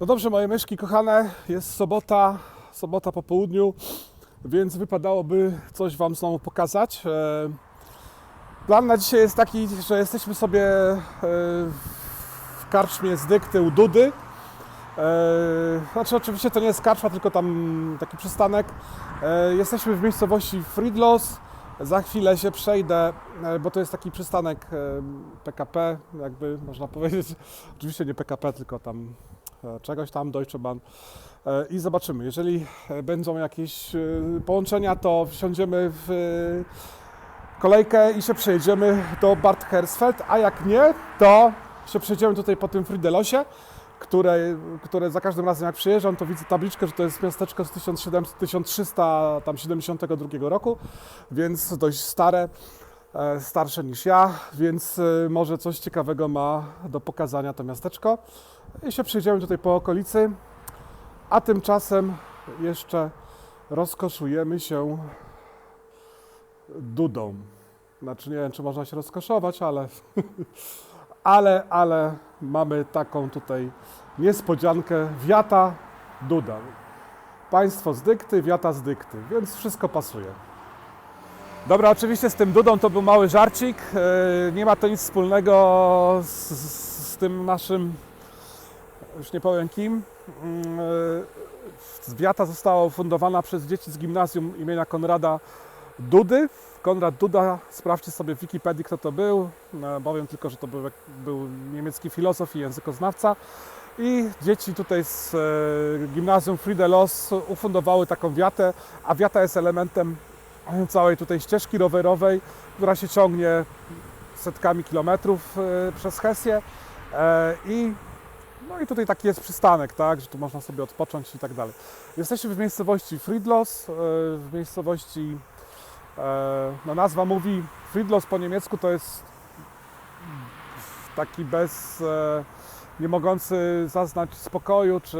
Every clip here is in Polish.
No dobrze, moje myszki kochane, jest sobota, sobota po południu, więc wypadałoby coś Wam znowu pokazać. E, Plan na dzisiaj jest taki, że jesteśmy sobie e, w karczmie z dykty u Dudy. E, Znaczy oczywiście to nie jest karczma, tylko tam taki przystanek. Jesteśmy w miejscowości Friedlos. Za chwilę się przejdę, bo to jest taki przystanek PKP, jakby można powiedzieć. Oczywiście nie PKP, tylko tam czegoś tam, Deutsche Bahn. E, I zobaczymy, jeżeli e, będą jakieś e, połączenia, to wsiądziemy w e, kolejkę i się przejedziemy do Bad Hersfeld, a jak nie, to się przejdziemy tutaj po tym Friedelosie, które, które za każdym razem jak przyjeżdżam, to widzę tabliczkę, że to jest miasteczko z 1700 1372 roku, więc dość stare, e, starsze niż ja, więc e, może coś ciekawego ma do pokazania to miasteczko. I się przejdziemy tutaj po okolicy, a tymczasem jeszcze rozkoszujemy się dudą. Znaczy nie wiem, czy można się rozkoszować, ale, ale, ale mamy taką tutaj niespodziankę. Wiata, duda. Państwo z dykty, wiata z dykty, więc wszystko pasuje. Dobra, oczywiście z tym dudą to był mały żarcik. E, Nie ma to nic wspólnego z, z, z tym naszym, już nie powiem kim. Mm, e, Wiata została ufundowana przez dzieci z gimnazjum imienia Konrada Dudy. Konrad Duda, sprawdźcie sobie w Wikipedii, kto to był. No, Powiem tylko, że to był, był niemiecki filozof i językoznawca. I dzieci tutaj z e, gimnazjum Friedelos ufundowały taką wiatę, a wiata jest elementem całej tutaj ścieżki rowerowej, która się ciągnie setkami kilometrów e, przez Hesję. E, I no i tutaj taki jest przystanek, tak, że tu można sobie odpocząć i tak dalej. Jesteśmy w miejscowości Friedlos, e, w miejscowości, no nazwa mówi, Friedlos po niemiecku to jest taki bez, nie mogący zaznać spokoju, czy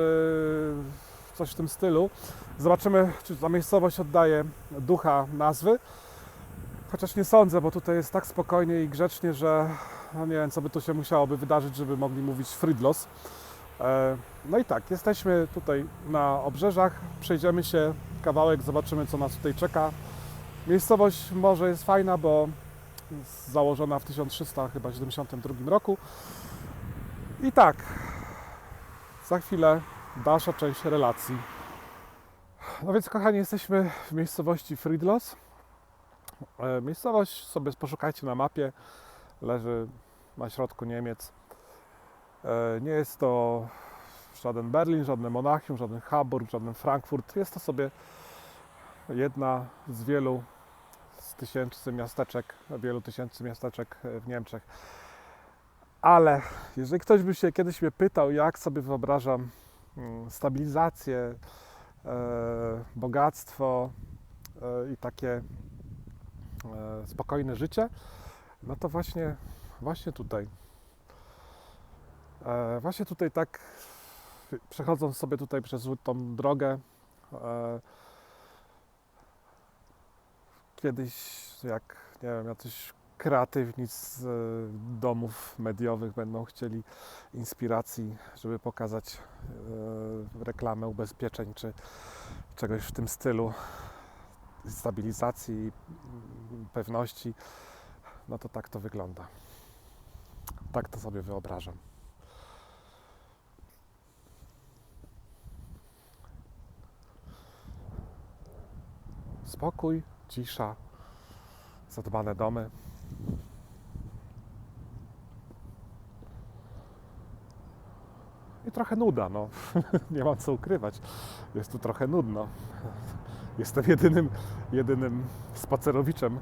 coś w tym stylu. Zobaczymy, czy ta miejscowość oddaje ducha nazwy. Chociaż nie sądzę, bo tutaj jest tak spokojnie i grzecznie, że no nie wiem, co by tu się musiałoby wydarzyć, żeby mogli mówić Friedlos. E, No i tak, jesteśmy tutaj na obrzeżach, przejdziemy się kawałek, zobaczymy co nas tutaj czeka. Miejscowość może jest fajna, bo założona w 1372 roku. I tak, za chwilę dalsza część relacji. No więc kochani, jesteśmy w miejscowości Friedlos. E, Miejscowość sobie poszukajcie na mapie, leży na środku Niemiec. E, Nie jest to żaden Berlin, żadne Monachium, żaden Hamburg, żaden Frankfurt. Jest to sobie jedna z wielu z tysięcy miasteczek, wielu tysięcy miasteczek w Niemczech. Ale jeżeli ktoś by się kiedyś mnie pytał, jak sobie wyobrażam stabilizację, e, bogactwo e, i takie e, spokojne życie, no to właśnie, właśnie tutaj. Właśnie tutaj tak, przechodząc sobie tutaj przez tą drogę, kiedyś jak, nie wiem, jacyś kreatywni z e, domów mediowych będą chcieli inspiracji, żeby pokazać e, reklamę ubezpieczeń czy czegoś w tym stylu stabilizacji, pewności, no to tak to wygląda. Tak to sobie wyobrażam. Spokój, cisza, zadbane domy. I trochę nuda, no. Nie mam co ukrywać. Jest tu trochę nudno. Jestem jedynym, jedynym spacerowiczem.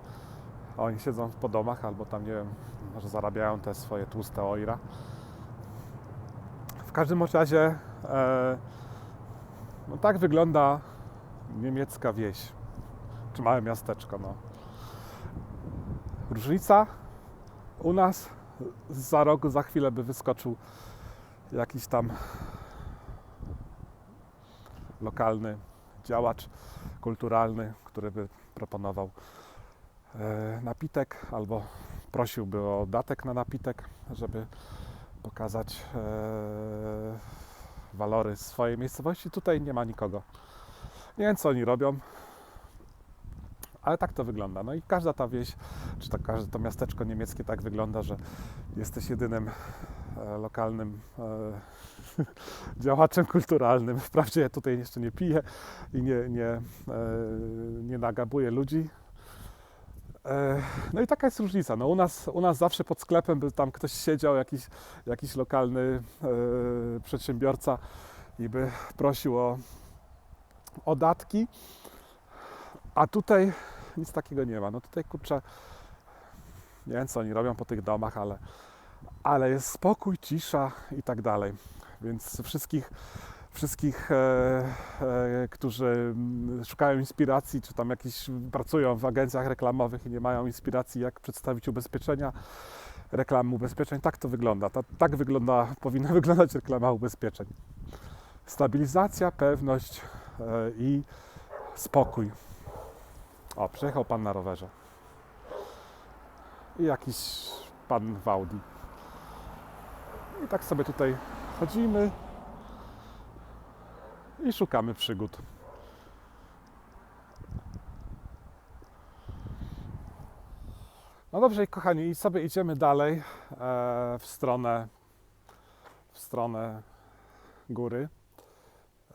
A Oni siedzą po domach albo tam, nie wiem, może zarabiają te swoje tłuste oira. W każdym razie e, no tak wygląda niemiecka wieś czy małe miasteczko. No. Różnica u nas za rok, za chwilę by wyskoczył jakiś tam lokalny działacz kulturalny, który by proponował e, napitek albo prosiłby o datek na napitek, żeby pokazać e, walory swojej miejscowości. Tutaj nie ma nikogo. Nie wiem, co oni robią, ale tak to wygląda. No i każda ta wieś, czy to każde to miasteczko niemieckie tak wygląda, że jesteś jedynym e, lokalnym e, działaczem kulturalnym. Wprawdzie ja tutaj jeszcze nie piję i nie, nie, e, nie nagabuję ludzi. No i taka jest różnica. No u, nas, u nas zawsze pod sklepem by tam ktoś siedział, jakiś, jakiś lokalny przedsiębiorca i by prosił o, o datki. A tutaj nic takiego nie ma. No tutaj kurczę, nie wiem co oni robią po tych domach, ale, ale jest spokój, cisza i tak dalej. Więc wszystkich, wszystkich e, e, którzy mm, szukają inspiracji, czy tam jakieś pracują w agencjach reklamowych i nie mają inspiracji, jak przedstawić ubezpieczenia, reklamy ubezpieczeń, tak to wygląda. Ta, tak wygląda, powinna wyglądać reklama ubezpieczeń. Stabilizacja, pewność e, i spokój. O, przyjechał pan na rowerze. I jakiś pan w Audi. I tak sobie tutaj chodzimy i szukamy przygód. No dobrze, kochani, i sobie idziemy dalej e, w stronę w stronę góry.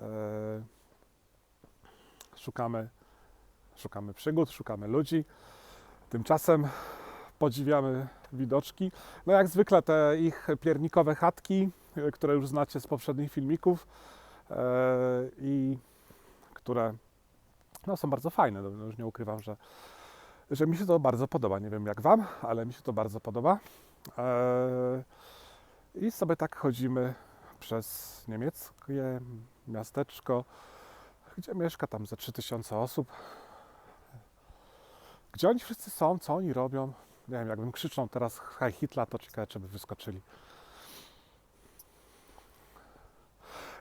E, szukamy szukamy przygód, szukamy ludzi. Tymczasem podziwiamy widoczki. No jak zwykle te ich piernikowe chatki, e, które już znacie z poprzednich filmików e, i które no, są bardzo fajne. No, już nie ukrywam, że, że mi się to bardzo podoba. Nie wiem jak Wam, ale mi się to bardzo podoba. E, I sobie tak chodzimy przez niemieckie miasteczko, gdzie mieszka tam ze 3000 osób. Gdzie oni wszyscy są, co oni robią? Nie wiem, jakbym krzyczał teraz Hej Hitler, to ciekawe, czy by wyskoczyli.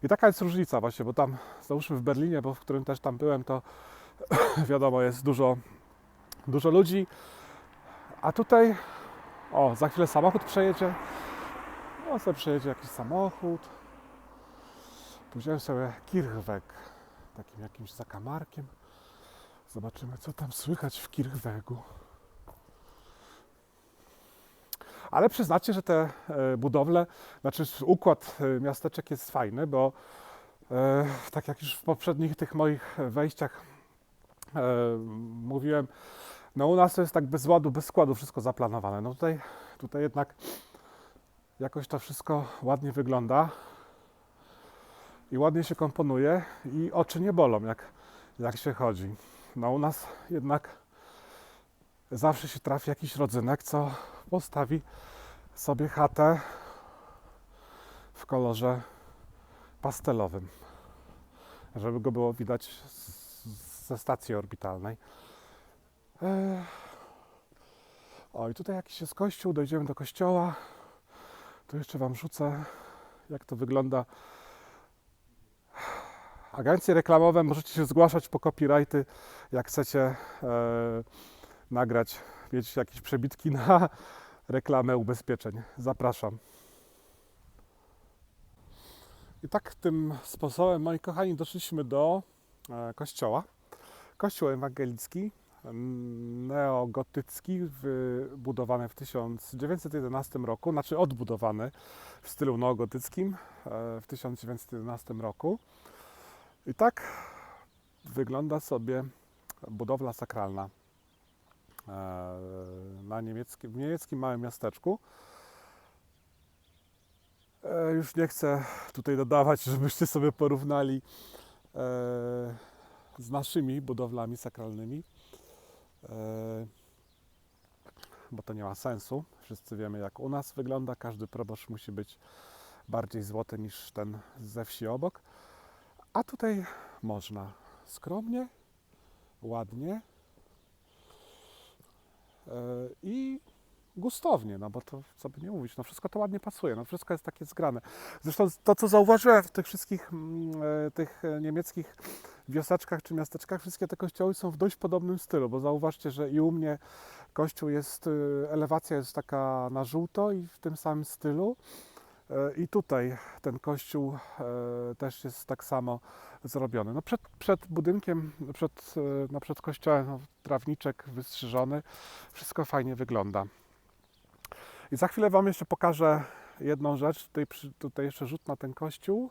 I taka jest różnica właśnie, bo tam, załóżmy w Berlinie, bo w którym też tam byłem, to wiadomo, jest dużo, dużo ludzi, a tutaj, o, za chwilę samochód przejedzie, no sobie przejedzie jakiś samochód, pójdziemy sobie Kirchweg, takim jakimś zakamarkiem, zobaczymy, co tam słychać w Kirchwegu. Ale przyznacie, że te e, budowle, znaczy układ e, miasteczek jest fajny, bo e, tak jak już w poprzednich tych moich wejściach mówiłem, no u nas to jest tak bez ładu, bez składu wszystko zaplanowane. No tutaj, tutaj jednak jakoś to wszystko ładnie wygląda i ładnie się komponuje i oczy nie bolą, jak, jak się chodzi. No u nas jednak zawsze się trafi jakiś rodzynek, co postawi sobie chatę w kolorze pastelowym, żeby go było widać ze stacji orbitalnej. O, i tutaj jakiś jest kościół, dojdziemy do kościoła. Tu jeszcze Wam rzucę, jak to wygląda. Agencje reklamowe możecie się zgłaszać po copyrighty, jak chcecie e, nagrać, mieć jakieś przebitki na reklamę ubezpieczeń. Zapraszam. I tak tym sposobem, moi kochani, doszliśmy do e, kościoła. Kościół ewangelicki, neogotycki, wybudowany w 1911 roku, znaczy odbudowany w stylu neogotyckim e, w 1911 roku. I tak wygląda sobie budowla sakralna e, na niemieckim, w niemieckim małym miasteczku. E, Już nie chcę tutaj dodawać, żebyście sobie porównali e, z naszymi budowlami sakralnymi, bo to nie ma sensu. Wszyscy wiemy, jak u nas wygląda. Każdy proboszcz musi być bardziej złoty niż ten ze wsi obok. A tutaj można skromnie, ładnie e, i gustownie, no bo to co by nie mówić, no wszystko to ładnie pasuje, no wszystko jest takie zgrane. Zresztą to, co zauważyłem w tych wszystkich mm, e, tych e, niemieckich wioseczkach czy miasteczkach, wszystkie te kościoły są w dość podobnym stylu, bo zauważcie, że i u mnie kościół jest, elewacja jest taka na żółto i w tym samym stylu. I tutaj ten kościół e, też jest tak samo zrobiony. No przed, przed budynkiem, przed, e, no przed kościołem no, trawniczek wystrzyżony, wszystko fajnie wygląda. I za chwilę Wam jeszcze pokażę jedną rzecz. Tutaj, tutaj jeszcze rzut na ten kościół.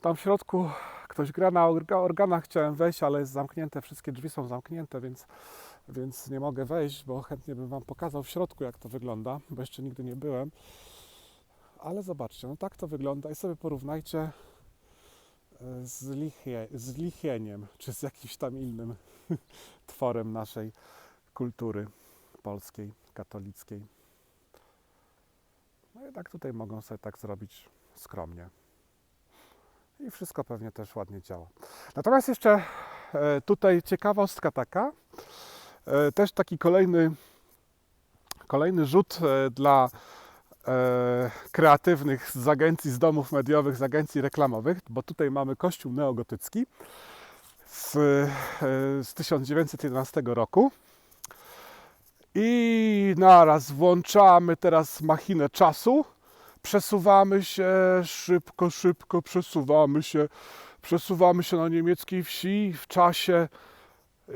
Tam w środku ktoś gra na orga- organach, chciałem wejść, ale jest zamknięte, wszystkie drzwi są zamknięte, więc, więc nie mogę wejść, bo chętnie bym Wam pokazał w środku, jak to wygląda, bo jeszcze nigdy nie byłem. Ale zobaczcie, no tak to wygląda i sobie porównajcie e, z, lichie, z lichieniem, czy z jakimś tam innym tworem naszej kultury polskiej, katolickiej. No i tak tutaj mogą sobie tak zrobić skromnie. I wszystko pewnie też ładnie działa. Natomiast jeszcze e, tutaj ciekawostka taka, e, też taki kolejny, kolejny rzut dla kreatywnych z agencji, z domów mediowych, z agencji reklamowych, bo tutaj mamy kościół neogotycki z, e, z 1911 roku. I naraz włączamy teraz machinę czasu. Przesuwamy się szybko, szybko, przesuwamy się, przesuwamy się na niemieckiej wsi w czasie.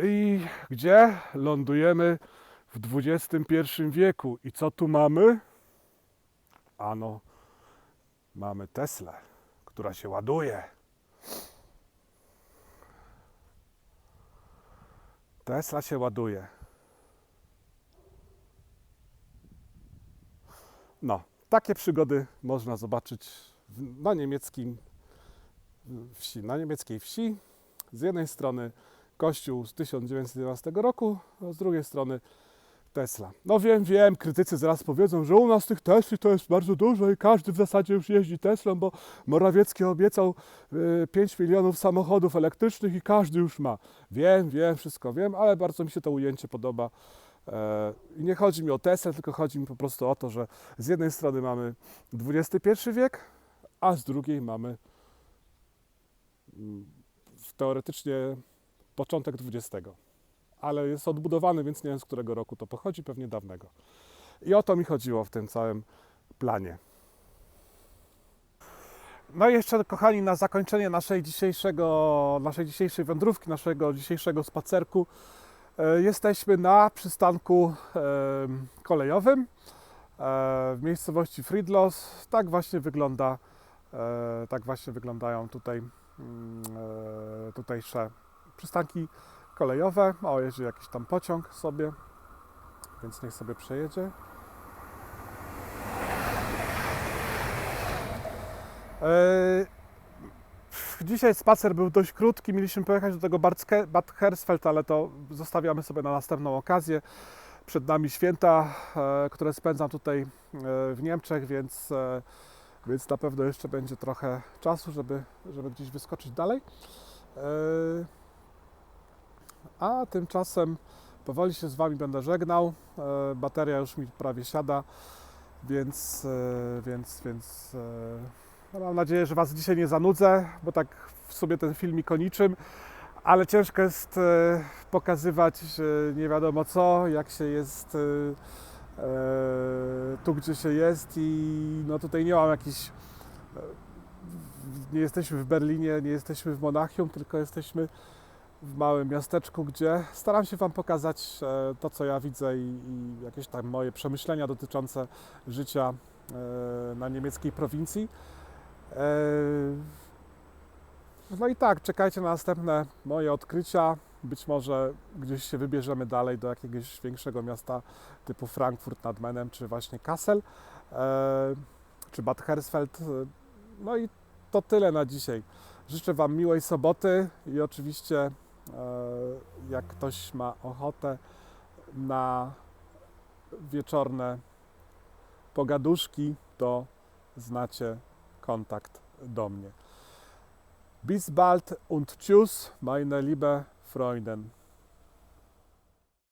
I gdzie? Lądujemy w XXI wieku. I co tu mamy? Ano, mamy Teslę, która się ładuje. Tesla się ładuje. No, takie przygody można zobaczyć na niemieckim wsi, na niemieckiej wsi. Z jednej strony kościół z 1911 roku, z drugiej strony Tesla. No wiem, wiem, krytycy zaraz powiedzą, że u nas tych Tesli to jest bardzo dużo i każdy w zasadzie już jeździ Teslą, bo Morawiecki obiecał y, 5 milionów samochodów elektrycznych i każdy już ma. Wiem, wiem, wszystko wiem, ale bardzo mi się to ujęcie podoba. E, I nie chodzi mi o Tesla, tylko chodzi mi po prostu o to, że z jednej strony mamy XXI wiek, a z drugiej mamy mm, teoretycznie początek XX. Ale jest odbudowany, więc nie wiem z którego roku to pochodzi, pewnie dawnego. I o to mi chodziło w tym całym planie. No i jeszcze, kochani, na zakończenie naszej, dzisiejszego, naszej dzisiejszej wędrówki, naszego dzisiejszego spacerku, e, jesteśmy na przystanku kolejowym e, w miejscowości Friedlos. Tak właśnie wygląda, e, tak właśnie wyglądają tutaj mm, tutejsze przystanki kolejowe. O, jeździ jakiś tam pociąg sobie, więc niech sobie przejedzie. E, Dzisiaj spacer był dość krótki. Mieliśmy pojechać do tego Bad Hersfeld, ale to zostawiamy sobie na następną okazję. Przed nami święta, e, które spędzam tutaj e, w Niemczech, więc, więc na pewno jeszcze będzie trochę czasu, żeby, żeby gdzieś wyskoczyć dalej. A tymczasem powoli się z Wami będę żegnał. E, Bateria już mi prawie siada, więc, e, więc, więc e, no mam nadzieję, że Was dzisiaj nie zanudzę, bo tak w sobie ten filmik o niczym, ale ciężko jest pokazywać nie wiadomo co, jak się jest tu, gdzie się jest i no tutaj nie mam jakichś nie jesteśmy w Berlinie, nie jesteśmy w Monachium, tylko jesteśmy w małym miasteczku, gdzie staram się Wam pokazać e, to, co ja widzę i, i jakieś tam moje przemyślenia dotyczące życia e, na niemieckiej prowincji. E, No i tak, czekajcie na następne moje odkrycia. Być może gdzieś się wybierzemy dalej do jakiegoś większego miasta typu Frankfurt nad Menem, czy właśnie Kassel, czy Bad Hersfeld. No i to tyle na dzisiaj. Życzę Wam miłej soboty i oczywiście, jak ktoś ma ochotę na wieczorne pogaduszki, to znacie kontakt do mnie. Bis bald und tschüss, meine liebe Freundin.